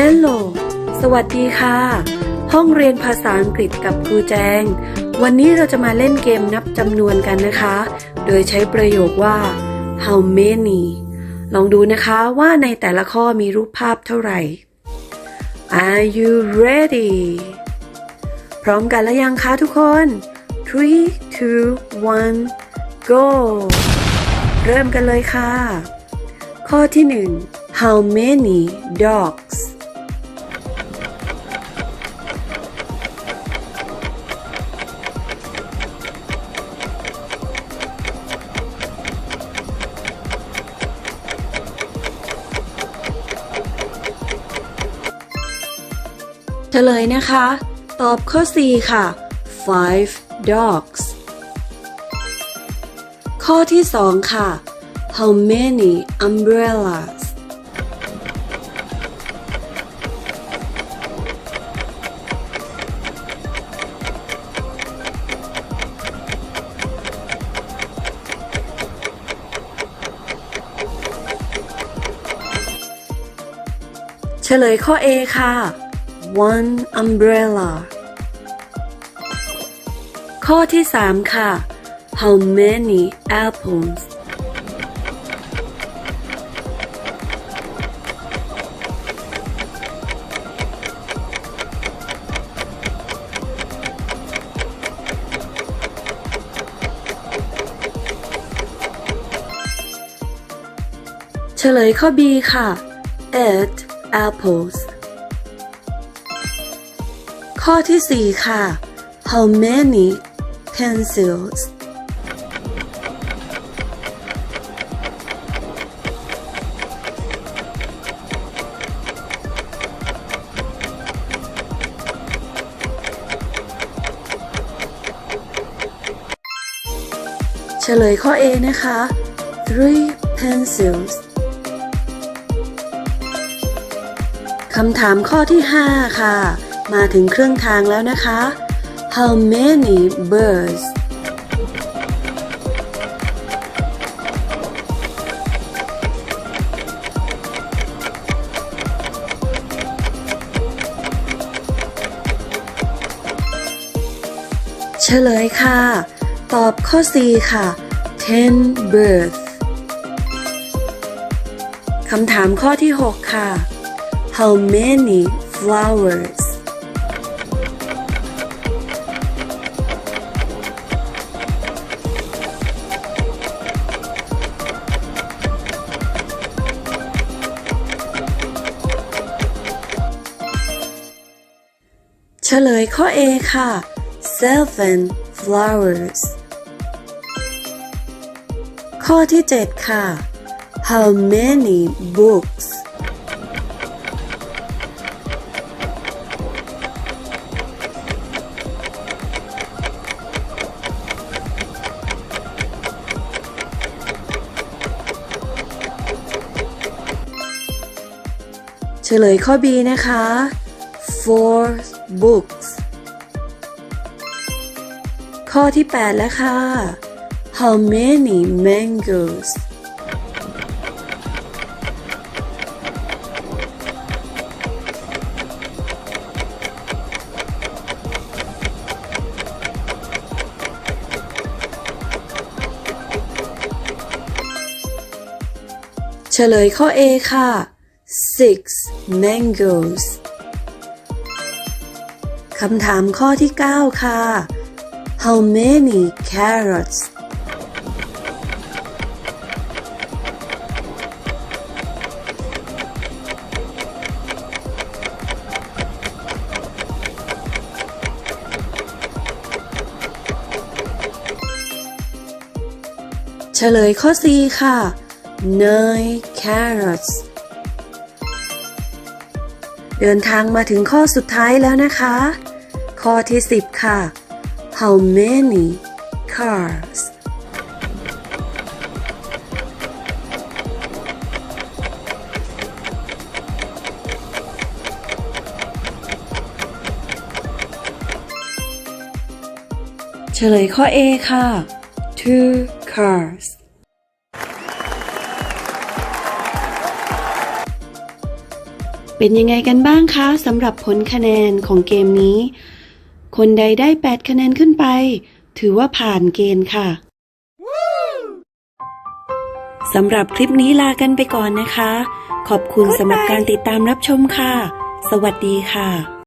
Hello สวัสดีค่ะ ห้องเรียนภาษาอังกฤษกับครูแจง วันนี้เราจะมาเล่นเกมนับจำนวนกันนะคะ โดยใช้ประโยคว่า how many ลองดูนะคะว่าในแต่ละข้อมีรูปภาพเท่าไหร่ Are you ready พร้อมกันแล้วยังคะทุกคน three two one go เริ่มกันเลยค่ะ ข้อที่หนึ่ง How many dogs? เฉลยนะคะ ตอบข้อ4ค่ะ five dogs ข้อที่ 2 ค่ะ How many umbrellas? เฉลยข้อ A ค่ะ one umbrella ข้อที่ 3 ค่ะ How many apples? เฉลยข้อ B ค่ะ eight apples ข้อที่ 4 ค่ะ How many pencils? เฉลยข้อ A นะคะ three pencils คำถามข้อที่ 5 ค่ะ มาถึงครึ่งทางแล้วนะคะ How many birds? เฉลยค่ะ ตอบข้อ4ค่ะ ten birds คำถามข้อที่ 6 ค่ะ How many flowers? ลยข้อ A ค่ะ seven flowers ข้อที่ 7 ค่ะ How many books? เฉลยข้อ B นะคะ four books ข้อที่ 8 แล้วค่ะ How many mangoes? เฉลยข้อ A ค่ะ six mangoes คำถามข้อที่ 9 ค่ะ How many carrots? เฉลยข้อ C ค่ะ nine carrots เดินทางมาถึงข้อสุดท้ายแล้วนะคะ ข้อที่ 10 ค่ะ How many cars? เฉลยข้อ A ค่ะ two cars เป็นยังไงกันบ้างคะสำหรับผลคะแนนของเกมนี้ คนใดได้ 8 คะแนนขึ้นไป ถือว่าผ่านเกณฑ์ค่ะสำหรับคลิปนี้ลากันไปก่อนนะคะ ขอบคุณสำหรับการติดตามรับชมค่ะ สวัสดีค่ะ